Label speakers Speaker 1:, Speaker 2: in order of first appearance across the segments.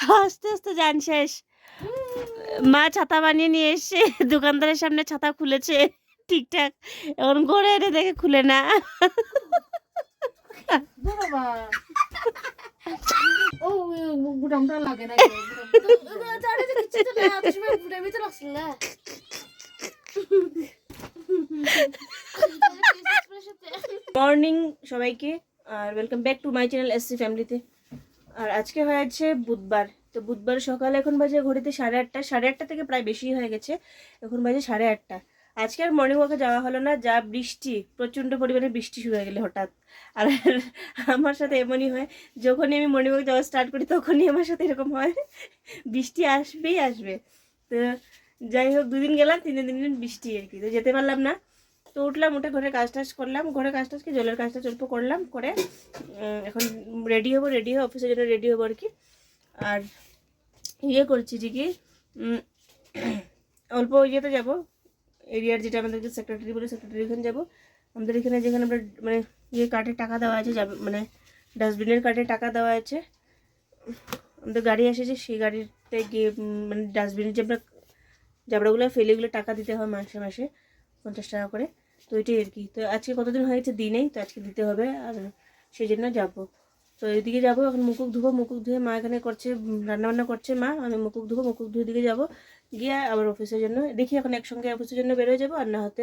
Speaker 1: আস্তে আস্তে যান শেষ মা ছাতা বানিয়ে নিয়ে এসছে দোকানদারের সামনে ছাতা খুলেছে ঠিকঠাক এখন ঘরে এনে দেখে খুলে না মর্নিং সবাইকে আর welcome back to my channel SC ফ্যামিলিতে আর আজকে হয়েছে বুধবার। তো বুধবার সকালে এখন বাজে ঘড়িতে সাড়ে আটটা সাড়ে আটটা থেকে প্রায় বেশি হয়ে গেছে, এখন বাজে সাড়ে আটটা। আজকে আর মর্নিং ওয়াকে যাওয়া হলো না, যা বৃষ্টি, প্রচণ্ড পরিমাণে বৃষ্টি শুরু হয়ে গেলে হঠাৎ। আর আমার সাথে এমনই হয়, যখনই আমি মর্নিং ওয়াক যাওয়া স্টার্ট করি তখনই আমার সাথে এরকম হয়, বৃষ্টি আসবেই আসবে। তো যাই হোক, দুদিন গেলাম তিন দিন দিন বৃষ্টি আর কি। তো যেতে পারলাম না তো উঠলাম, উঠে ঘরে কাজ টাজ করলাম। ঘরে কাজ টাজকে জলের কাজটা অল্প করলাম, করে এখন রেডি হব রেডি হয়ে অফিসের জন্য রেডি হব আর কি। আর ইয়ে করছি যে কি অল্প ইয়েতে যাব। এরিয়ার যেটা আমাদেরকে সেক্রেটারি বলে সেক্রেটারি ওখানে যাব। আমাদের এখানে যেখানে আমরা মানে ইয়ে কার্ডে টাকা দেওয়া আছে, যাবে মানে ডাস্টবিনের কার্ডে টাকা দেওয়া আছে। আমাদের গাড়ি এসেছে, সেই গাড়িতে গিয়ে মানে ডাস্টবিনের যে আমরা জাবড়াগুলো ফেলে এগুলো টাকা দিতে হয় মাসে মাসে। পঞ্চাশ টাকা করে। তো এটাই আর কি। তো আজকে কতদিন হয়েছে দিনেই, তো আজকে দিতে হবে আর সেই জন্য যাব। তো এদিকে যাব, এখন মুকুক ধুবো, মুকুক ধুয়ে মা এখানে করছে, রান্নাবান্না করছে মা, আমি মুকুক ধুবো, মুকুক ধুয়ে দিকে যাব। গিয়ে আবার অফিসের জন্য, দেখি এখন একসঙ্গে অফিসের জন্য বেরোয় যাব আর না হতে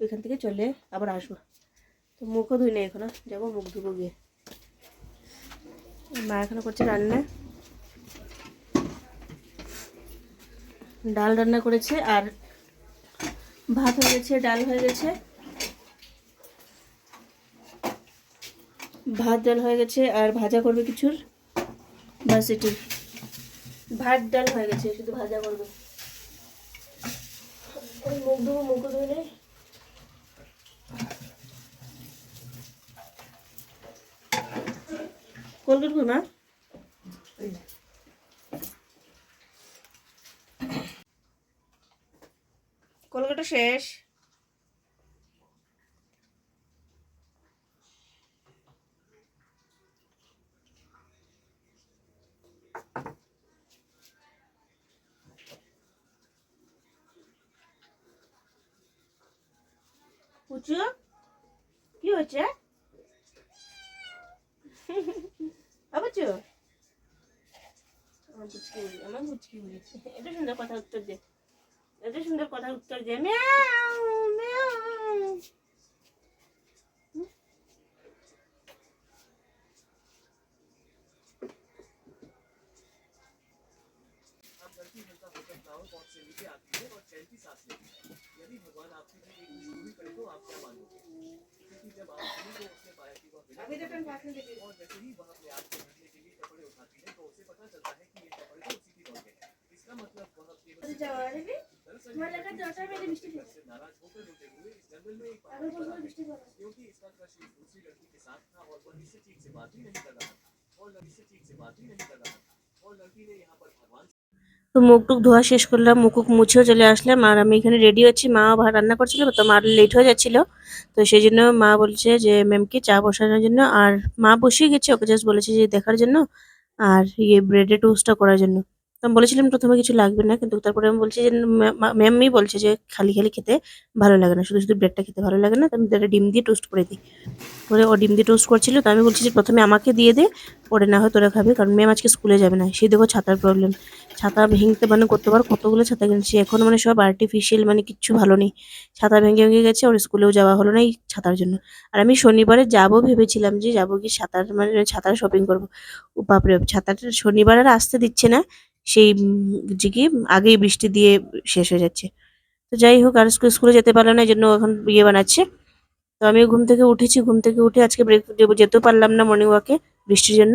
Speaker 1: ওইখান থেকে চলে আবার আসব। তো মুখও ধুই নেই এখনও, যাব মুখ ধুবো গিয়ে। মা এখনও করছে রান্না। ডাল রান্না করেছে আর ভাত হয়ে গেছে, ডাল হয়ে গেছে। ভাত, ডাল হয়ে গেছে, আর ভাজা করবে কিছুর? বাস এটি। ভাত, ডাল হয়ে গেছে, শুধু ভাজা করবে। মুখ ধুবো, মুখ নেই কোলগেট মা কলকাতা শেষ। কি হচ্ছে? আমার উড়ি আমার এটা সুন্দর কথা উত্তর দে। এত সুন্দর কথা উত্তর দিয়ে মিয়াও মিয়াও তো মুখ টুক ধোয়া শেষ করলাম, মুখ টুক মুছেও চলে আসলাম, আর আমি এখানে রেডি হচ্ছি। মা ভাত রান্না করছিল, তো মার লেট হয়ে যাচ্ছিল। তো সেই জন্য মা বলছে যে ম্যামকে চা বসানোর জন্য। আর মা বসিয়ে গেছে, ওকে জাস্ট বলেছে যে, দেখার জন্য। আর ইয়ে ব্রেডের টোস্টটা করার জন্য। আমি বলেছিলাম প্রথমে কিছু লাগবে না, কিন্তু তারপরে আমি বলছি যে ম্যামই বলছে যে, খালি খালি খেতে ভালো লাগে না, শুধু শুধু ব্রেডটা খেতে ভালো লাগে না, তো আমি তাহলে ডিম দিয়ে টোস্ট করে দিই। পরে ও ডিম দিয়ে টোস্ট করছিল, তো আমি বলছি যে, প্রথমে আমাকে দিয়ে দে, পরে না হয় তোরা খাবে, কারণ ম্যাম আজকে স্কুলে যাবে না সেই দেখো ছাতার প্রবলেম ছাতা ভেঙতে মানে কতবার কতগুলো ছাতা কিনছি এখন মানে সব আর্টিফিশিয়াল মানে কিচ্ছু ভালো নেই। ছাতা ভেঙে ভেঙে গেছে, ওর স্কুলেও যাওয়া হলো না এই ছাতার জন্য। আর আমি শনিবারে যাব ভেবেছিলাম যে, যাব কি ছাতার মানে ছাতার শপিং করব। বাপরে ছাতাটা শনিবার আর আসতে দিচ্ছে না সেই যে কি, আগেই বৃষ্টি দিয়ে শেষ হয়ে যাচ্ছে। তো যাই হোক, আর স্কুলে যেতে পারল না এই জন্য এখন ইয়ে বানাচ্ছে। তো আমি ঘুম থেকে উঠেছি, ঘুম থেকে উঠে আজকে ব্রেক যেতেও পারলাম না মর্নিং ওয়াকে বৃষ্টির জন্য।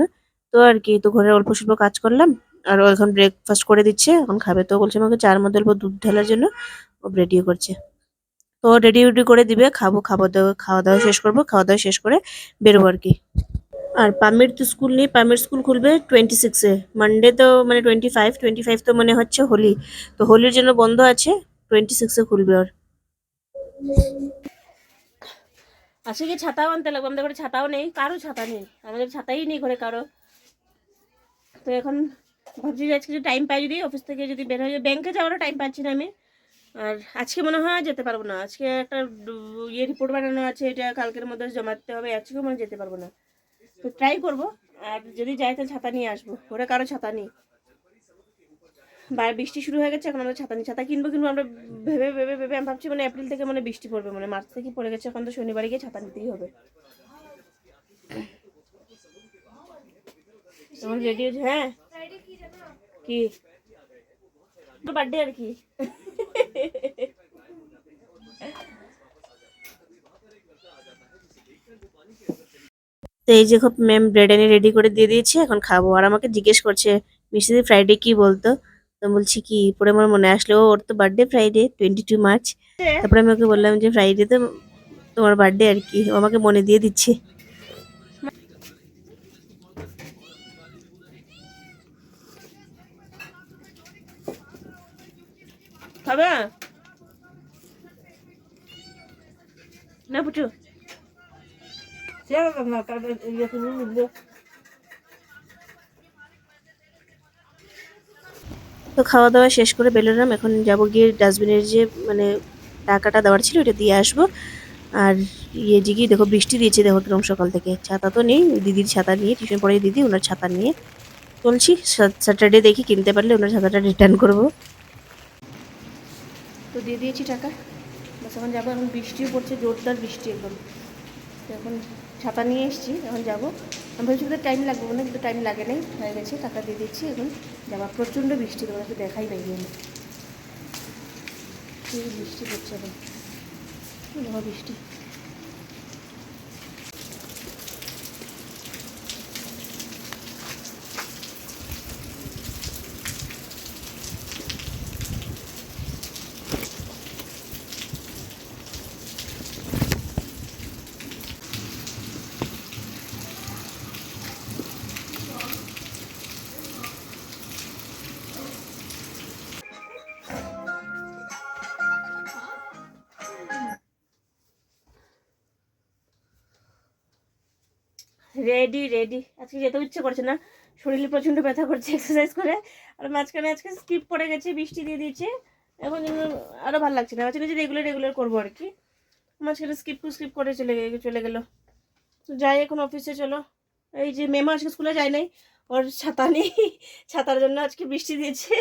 Speaker 1: তো আর কি, তো ঘরে অল্প স্বল্প কাজ করলাম, আর ও এখন ব্রেকফাস্ট করে দিচ্ছে। এখন খাবে তো বলছে আমাকে চার মধ্যে অল্প দুধ ঢালার জন্য, ও রেডিও করছে। তো রেডি উডি করে দিবে, খাব খাবার দাওয়া, খাওয়া দাওয়া শেষ করব, খাওয়া দাওয়া শেষ করে বেরোবো আর কি। আর পামির তো স্কুল নেই, পামির স্কুল খুলবে টোয়েন্টি সিক্সে মানডে তো মানে টোয়েন্টি ফাইভ টোয়েন্টি ফাইভ তো মনে হচ্ছে হোলি। তো হোলির জন্য বন্ধ আছে টোয়েন্টি সিক্সে খুলবে ওর। আজকে কি ছাতাও আনতে লাগবে, আমাদের ঘরে ছাতাও নেই, কারও ছাতা নেই। আমাদের ছাতাই নেই ঘরে কারও। তো এখন ভাবছি যে আজকে টাইম পাই, যদি অফিস থেকে যদি বের হয়ে ব্যাংকে যাওয়ারও টাইম পাচ্ছি না আমি। আর আজকে মনে হয় যেতে পারব না। আজকে একটা ইয়ে রিপোর্ট বানানো আছে, এটা কালকের মধ্যে জমা দিতে হবে, আজকেও মনে যেতে পারব না। তো ট্রাই করব। আর যদি যাই তাহলে ছাতা নিয়ে আসব। ওরা কারও ছাতা নেই। বাইরে বৃষ্টি শুরু হয়ে গেছে, এখন আমরা ছাতা নিই। ছাতা কিনবো কিনবো আমরা ভেবে ভেবে ভেবে আমি ভাবছি মানে এপ্রিল থেকে মানে বৃষ্টি পড়বে মানে মার্চ থেকে পড়ে গেছে, এখন তো শনিবারে গিয়ে ছাতা নিতেই হবে। তখন রেডি হয়েছে হ্যাঁ? কি? বার্থডে আর কি? তো এই যে খুব ম্যাম ব্রেড এনে রেডি করে দিয়ে দিয়েছে, এখন খাব। আর আমাকে জিজ্ঞেস করছে, মিষ্টি ফ্রাইডে কি বলতো? তো বলছি কি, পরে আমার মনে আসলো ওর তো birthday Friday twenty two March তারপরে আমি ওকে বললাম যে ফ্রাইডে তো তোমার বার্থডে আর কি? ও আমাকে মনে দিয়ে দিচ্ছে। খাবে? না তো খাওয়া দাওয়া শেষ করে বেরোলাম এখন যাব গিয়ে ডাস্টবিনের যে মানে টাকাটা দেওয়ার ছিল ওটা দিয়ে আসব। আর ইয়ে গিয়ে দেখো বৃষ্টি দিয়েছে দেখো কীরকম সকাল থেকে। ছাতা তো নেই, দিদির ছাতা নিয়ে, টিউশন পড়ে দিদি, ওনার ছাতা নিয়ে চলছি। স্যাটারডে দেখি, কিনতে পারলে ওনার ছাতাটা রিটার্ন করব। তো দিয়ে দিয়েছি টাকা। বাস, এখন যাব, এখন বৃষ্টিও পড়ছে, জোরদার বৃষ্টি একদম। এখন ছাতা নিয়ে এসেছি, এখন যাব। আমি ভাবছি টাইম লাগবে না কিন্তু টাইম লাগে নাই, হয়ে গেছে, টাকা দিয়ে দিচ্ছি, এখন যাবা। প্রচণ্ড বৃষ্টি তোমাকে দেখাই নাই বৃষ্টি হচ্ছে এখন? বৃষ্টি? রেডি রেডি আজকে যেতে ইচ্ছে করছে না। শরীরে প্রচণ্ড ব্যথা করছে এক্সারসাইজ করে। আর মাঝখানে আজকে স্কিপ পড়ে গেছে, বৃষ্টি দিয়ে দিয়েছে। এখন আরও ভালো লাগছে না। মাঝখানে যে রেগুলার রেগুলার করব আর কি। মাঝখানে স্কিপ টু স্কিপ করে চলে চলে গেলো। তো যাই এখন অফিসে চলো। এই যে মেমা আজকে স্কুলে যায় নাই। ওর ছাতা নেই, ছাতার জন্য আজকে বৃষ্টি দিয়েছে।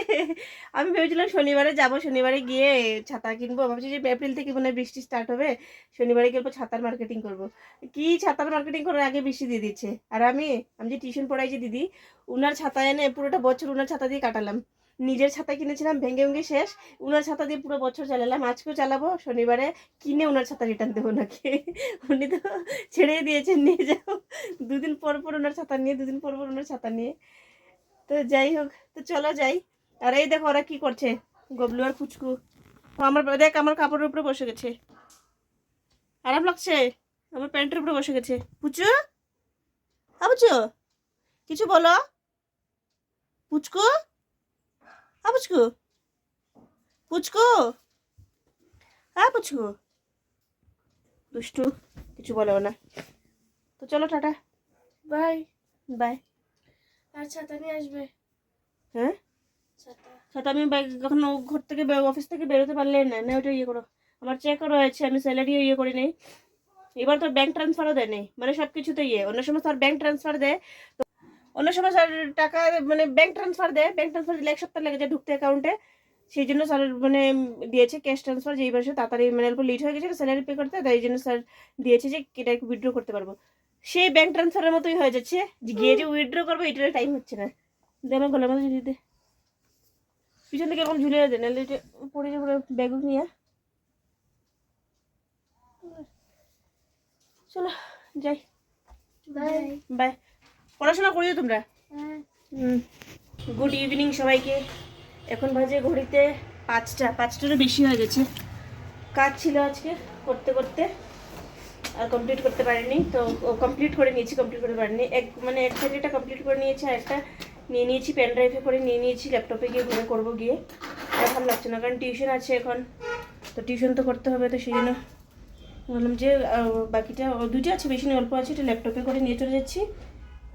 Speaker 1: আমি ভেবেছিলাম শনিবারে যাব, শনিবারে গিয়ে ছাতা কিনবো। ভাবছি যে এপ্রিল থেকে মনে বৃষ্টি স্টার্ট হবে, শনিবারে অল্প ছাতার মার্কেটিং করব। কি ছাতার মার্কেটিং করার আগে বৃষ্টি দিয়ে দিচ্ছে? আর আমি আমি যে টিউশন পড়াইছি দিদি, উনার ছাতা এনে পুরোটা বছর উনার ছাতা দিয়ে কাটালাম। নিজের ছাতা কিনেছিলাম, ভেঙে ভেঙে শেষ। উনার ছাতা দিয়ে পুরো বছর চালালাম। আজকেও চালাবো, শনিবারে কিনে উনার ছাতা রিটার্ন দেবো নাকি উনি তো ছেড়ে দিয়েছেন, নিয়ে যাও। দুদিন পর পর ওনার ছাতা নিয়ে, দুদিন পর পর ওনার ছাতা নিয়ে। তো যাই হোক, তো চলো যাই। আর এই দেখো ওরা কি করছে, গবলু আর ফুচকু আমার, দেখ আমার কাপড়ের উপরে বসে গেছে। আরাম লাগছে? আমার প্যান্টের উপরে বসে গেছে। পুচু? হ্যাঁ পুচু, কিছু বলো। পুচকু? হ্যাঁ পুচকু। পুচকু? হ্যাঁ পুচকু। দুষ্টু কিছু বলেও না। তো চলো টাটা।
Speaker 2: বাই।
Speaker 1: বাই।
Speaker 2: আর ছাতা নিয়ে আসবে?
Speaker 1: হ্যাঁ?
Speaker 2: ছাতা।
Speaker 1: আমি কখনো ঘর থেকে অফিস থেকে বেরোতে পারলে না। না ওটা ইয়ে করো। আমার চেকও রয়েছে আমি স্যালারিও ইয়ে করি নেই। এবার তো ব্যাংক ট্রান্সফারও দেয় নেই। মানে সব কিছুতে ইয়ে। অন্য সময় স্যার ব্যাংক ট্রান্সফার দেয়। তো অন্য সময় স্যার টাকা মানে ব্যাংক ট্রান্সফার দেয় ব্যাংক ট্রান্সফার দিলে এক সপ্তাহ লেগে যায় ঢুকতে অ্যাকাউন্টে সেই জন্য স্যার মানে দিয়েছে ক্যাশ ট্রান্সফার যেই বছর তাড়াতাড়ি মানে অল্প লেট হয়ে গেছে স্যালারি পে করতে তাই জন্য স্যার দিয়েছে যে এটা একটু উইথড্র করতে পারব। সেই ব্যাংক ট্রান্সফারের মতোই হয়ে যাচ্ছে। যে গিয়ে যে উইথড্র করব এটার টাইম হচ্ছে না। দে আমার গলার মধ্যে ঝুলিয়ে দে। পিছন থেকে এরকম ঝুলিয়ে দে নাহলে এটা পড়ে যাবে ব্যাগ নিয়ে। চলো যাই।
Speaker 2: বাই
Speaker 1: বাই পড়াশোনা করিও তোমরা?
Speaker 2: হ্যাঁ।
Speaker 1: গুড ইভিনিং সবাইকে। এখন বাজে ঘড়িতে পাঁচটা। পাঁচটারও বেশি হয়ে গেছে। কাজ ছিল আজকে করতে করতে। আর কমপ্লিট করতে পারিনি। তো কমপ্লিট করে নিয়েছি কমপ্লিট করতে পারিনি। এক মানে এক সাইডেটা কমপ্লিট করে নিয়েছি আর একটা নিয়ে নিয়েছি পেন ড্রাইভে করে নিয়ে নিয়েছি ল্যাপটপে গিয়ে ঘুরে করব গিয়ে। আর ভালো লাগছে না কারণ টিউশন আছে এখন। তো টিউশন তো করতে হবে তো সেই জন্য বললাম যে বাকিটা দুটো আছে বেশি অল্প আছে এটা ল্যাপটপে করে নিয়ে চলে যাচ্ছি।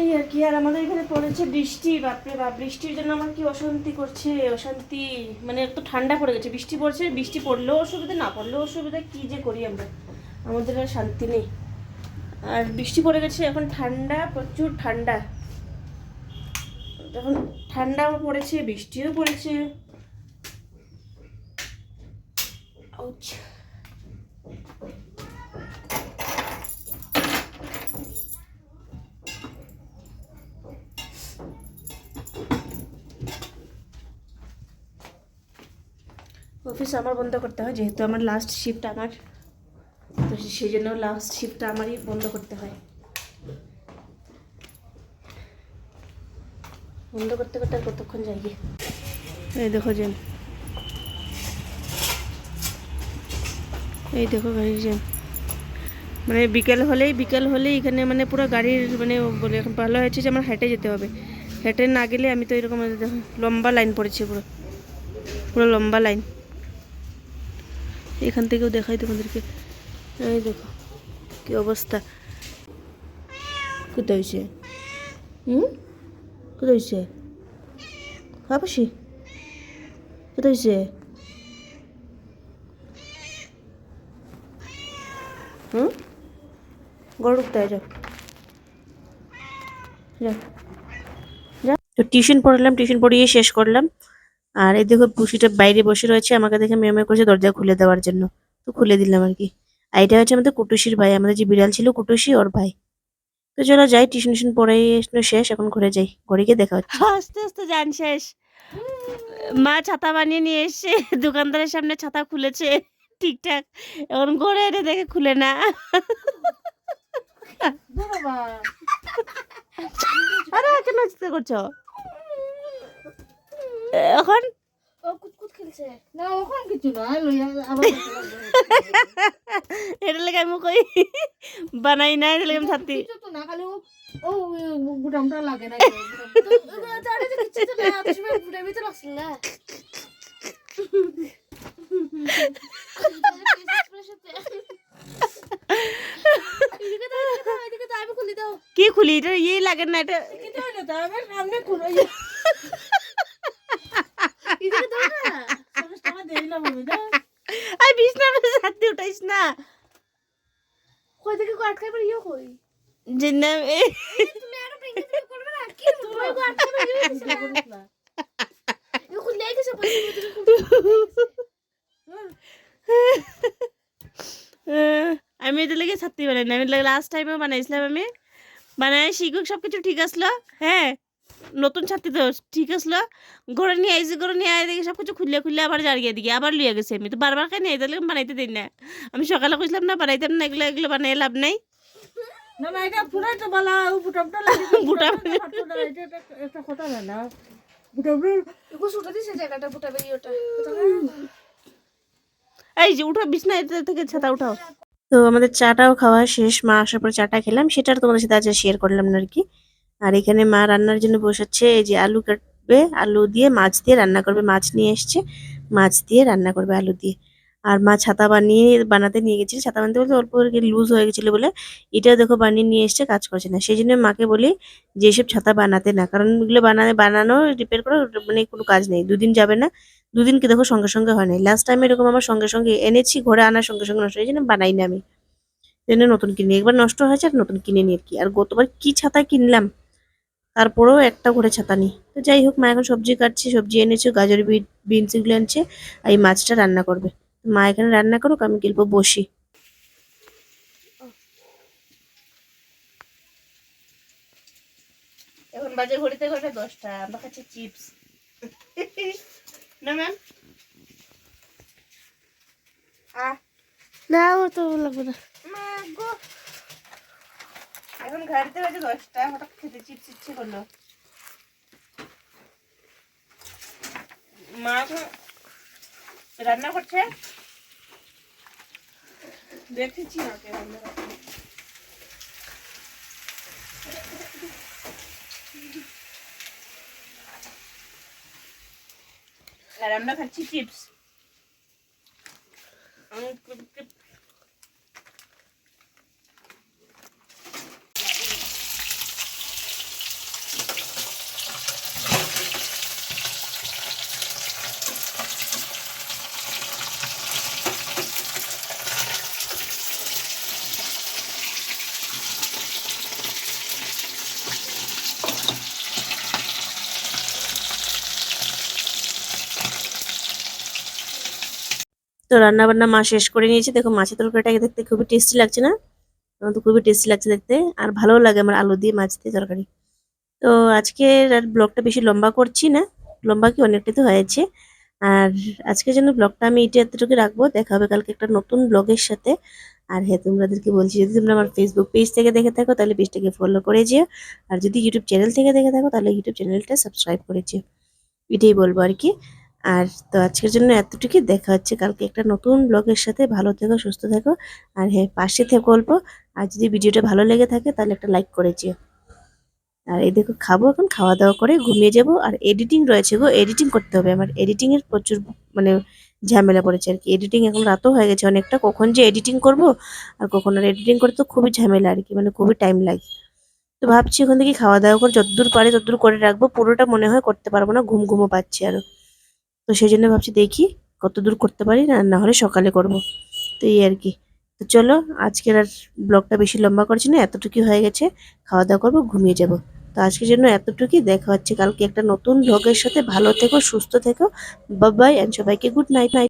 Speaker 1: এই আর কি, আর আমাদের এখানে পড়েছে বৃষ্টি, বাপরে বাপ। বৃষ্টির জন্য আমার কি অশান্তি করছে, অশান্তি। মানে একটু ঠান্ডা পড়ে গেছে। বৃষ্টি পড়ছে, বৃষ্টি পড়লেও অসুবিধা, না পড়লেও অসুবিধা, কি যে করি আমরা? আমাদের আর শান্তি নেই। আর বৃষ্টি পড়ে গেছে, এখন ঠান্ডা, প্রচুর ঠান্ডা। এখন ঠান্ডাও পড়েছে, বৃষ্টিও পড়েছে। Ouch. অফিস আমার বন্ধ করতে হয়, যেহেতু আমার লাস্ট শিফট আমার। তো সেই জন্য লাস্ট শিফটটা আমারই বন্ধ করতে হয়। বন্ধ করতে করতে আর কতক্ষণ যাই এই দেখো জ্যাম এই দেখো গাড়ির জ্যাম মানে বিকেল হলেই বিকেল হলেই এখানে মানে পুরো গাড়ির মানে বলে এখন ভালো হয়েছে যে আমার হেঁটে যেতে হবে। হেঁটে না গেলে আমি তো এরকম, লম্বা লাইন পড়েছি পুরো। পুরো লম্বা লাইন এখান থেকেও দেখাই তোমাদেরকে। এই দেখো, কি অবস্থা। কোথায় হয়েছে হুম? কোথায় হয়েছে খাবাসি কোথায় হয়েছে হুম? গড় উঠতে যাও। তো টিউশন পড়ালাম, টিউশন পড়িয়ে শেষ করলাম। আর এই দেখো পুষিটা বাইরে বসে রয়েছে আমাকে দেখে মেয়ে করছে দরজা খুলে দেওয়ার জন্য। তো খুলে দিলাম আর কি। আর এটা হচ্ছে আমাদের কুটুসির ভাই আমাদের যে বিড়াল ছিল কুটুসি ওর ভাই। তো চলো যাই টিউশন টিউশন পড়ে শেষ এখন ঘরে যাই ঘরে গিয়ে দেখা হচ্ছে। আস্তে আস্তে যান শেষ। মা ছাতা বানিয়ে নিয়ে এসে দোকানদারের সামনে ছাতা খুলেছে ঠিকঠাক। এখন ঘরে এনে দেখে খুলে না। আরে কেন চিন্তা করছ এখন
Speaker 2: ও কুতকুত খেলছে না ওখানে কিছু না লইয়া আবার যেতে
Speaker 1: এটা লেগে আমি কই বানাই না এটা লেগে ছাতি কি খুলি এটা ইয়ে লাগে না এটা
Speaker 2: সামনে খুলো এদিকে দাও না সরস টাকা দেই না মনে দাও
Speaker 1: আই বিছনা মধ্যে ছাতি উঠাইস না
Speaker 2: কই থেকে আটকাই পারি কই?
Speaker 1: এ।
Speaker 2: তুমি আর তুমি করবে না? কি তুমি আটকাই পারি
Speaker 1: আহ, আমি এটা লেগে ছাতি বানাই না। আমি লাস্ট টাইমে বানাইছিলাম আমি। বানাই শিখুক সব কিছু ঠিক আসলো। হ্যাঁ। নতুন ছাতি তো ঠিক আসলো। ঘরে নিয়ে আইসি ঘরে নিয়ে আই দেখি সব কিছু খুললে খুললে আবার জারিয়ে দিকে আবার লিয়ে গেছে আমি তো বারবার খাই না এটা লেগে বানাইতে দিই না। আমি সকালে কইছিলাম না বানাইতাম না এগুলো এগুলো বানাই লাভ নাই। এই যে উঠো বিছনা থেকে ছাতা উঠাও। তো আমাদের চাটাও খাওয়া শেষ মা আসার পর চাটা খেলাম সেটা আর তোমাদের সাথে আজ শেয়ার করলাম না আর কি। আর এখানে মা রান্নার জন্য বসাচ্ছে এই যে আলু কাটবে, আলু দিয়ে মাছ দিয়ে রান্না করবে, মাছ নিয়ে এসছে, মাছ দিয়ে রান্না করবে আলু দিয়ে। আর মা ছাতা বানিয়ে, বানাতে নিয়ে গেছিল, ছাতা বানাতে বলতে অল্প লুজ হয়ে গেছিল বলে এটাও দেখো বানিয়ে নিয়ে এসছে, কাজ করছে না। সেই জন্য মাকে বলি যে এসব ছাতা বানাতে না, কারণ এগুলো বানাতে বানানো রিপেয়ার করা মানে কোনো কাজ নেই, দুদিন যাবে না, দুদিনকে দেখো সঙ্গে সঙ্গে হয় নাই। লাস্ট টাইম এরকম আমার সঙ্গে সঙ্গে এনেছি ঘরে আনার সঙ্গে সঙ্গে নষ্ট হয়েছে না বানাই না আমি জন্য নতুন কিনি, একবার নষ্ট হয়েছে আর নতুন কিনে নিয়ে আর কি। আর গতবার কি ছাতা কিনলাম? তারপরেও একটা করে ছাতা নিই। তো যাই হোক মা এখন সবজি কাটছে সবজি এনেছে গাজর বিট বিনস এগুলো আনছে আর এই মাছটা রান্না করবে। মা এখানে রান্না করুক আমি গেলবো বসি। এখন বাজে ঘড়িতে ঘড়িতে দশটা আমরা খাচ্ছি চিপস। না ম্যাম
Speaker 2: না ও তো লাগবে না।
Speaker 1: মা গো। এখন ঘাড়িতে বাজে দশটা হঠাৎ খেতে চিপস ইচ্ছে করল। মা রান্না করছে? দেখেছি মাকে রান্না করতে। আর আমরা খাচ্ছি চিপস। তো রান্না বান্না মা শেষ করে নিয়েছে। দেখো মাছের তরকারিটাকে দেখতে খুবই টেস্টি লাগছে না? আমার তো খুবই টেস্টি লাগছে দেখতে। আর ভালোও লাগে আমার আলু দিয়ে মাছ দিয়ে তরকারি। তো আজকে আর ব্লগটা বেশি লম্বা করছি না। লম্বা কি অনেকটাই তো হয়েছে। আর আজকের জন্য ব্লগটা আমি এটা এতটুকু রাখব। দেখা হবে কালকে একটা নতুন ব্লগের সাথে। আর হ্যাঁ তোমাদেরকে বলছি, যদি তোমরা আমার ফেসবুক পেজ থেকে দেখে থাকো, তাহলে পেজটাকে ফলো করে যেও। আর যদি ইউটিউব চ্যানেল থেকে দেখে থাকো, তাহলে ইউটিউব চ্যানেলটা সাবস্ক্রাইব করে যেও। এটাই বলব আর কি। আর তো আজকের জন্য এতটুকুই। দেখা হচ্ছে কালকে একটা নতুন ব্লগের সাথে। ভালো থেকো, সুস্থ থেকো। আর হ্যাঁ পাশে থেকে গল্প আর যদি ভিডিওটা ভালো লেগে থাকে তাহলে একটা লাইক করে যেও আর এই দেখো, খাব এখন খাওয়া দাওয়া করে ঘুমিয়ে যাব। আর এডিটিং রয়েছে গো এডিটিং করতে হবে। আমার এডিটিংয়ের প্রচুর মানে ঝামেলা পড়েছে আর কি। এডিটিং এখন রাতও হয়ে গেছে অনেকটা। কখন যে এডিটিং করব আর কখন আর এডিটিং করতে তো খুবই ঝামেলা আর কি মানে খুবই টাইম লাগে। তো ভাবছি ওখান থেকে খাওয়া দাওয়া করে, যতদূর পারে ততদূর করে রাখব। পুরোটা মনে হয় করতে পারব না, ঘুম ঘুমো পাচ্ছি আরও। তো সেই জন্য ভাবছি দেখি কত দূর করতে পারি, না না হলে সকালে করব। তো এই আর কি। তো চলো, আজকের আর ব্লগটা বেশি লম্বা করছি না এতটুকু হয়ে গেছে। খাওয়া দাওয়া করব, ঘুমিয়ে যাব। তো আজকের জন্য এতটুকুই, দেখা হচ্ছে কালকে একটা নতুন ব্লগের সাথে। ভালো থেকো, সুস্থ থেকো। বাবাই অ্যান্ড সবাইকে গুড নাইট নাইট